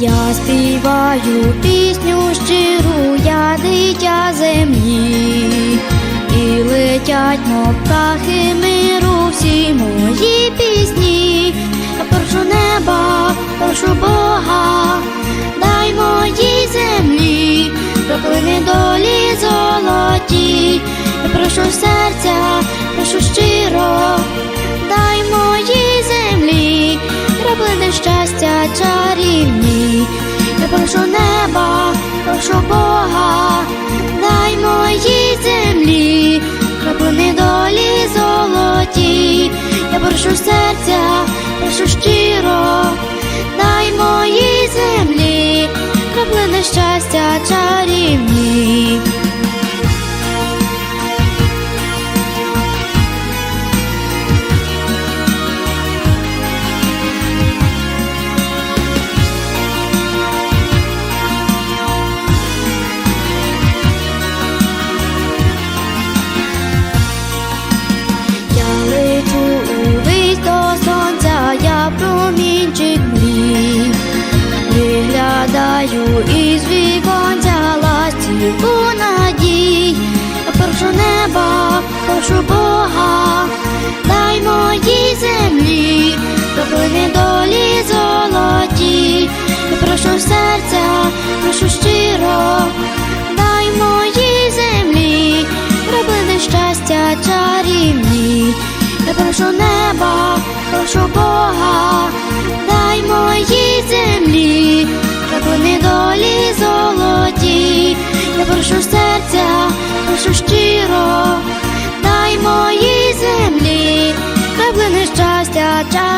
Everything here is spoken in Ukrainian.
Я співаю пісню щиру, я дитя землі, і летять мов птахи миру всі мої. Щастя чарівні, я прошу неба, прошу Бога, дай моїй землі, краплини долі золоті, я прошу серця, прошу щиро, виглядаю із віконця ластівку надій, прошу неба, прошу Бога, дай моїй землі, проплини долі золоті, прошу серця, прошу щиро, дай моїй землі, проплини щастя чарівні, я прошу неба, прошу Бога, щиро, дай моїй землі, краплини щастя чарівні.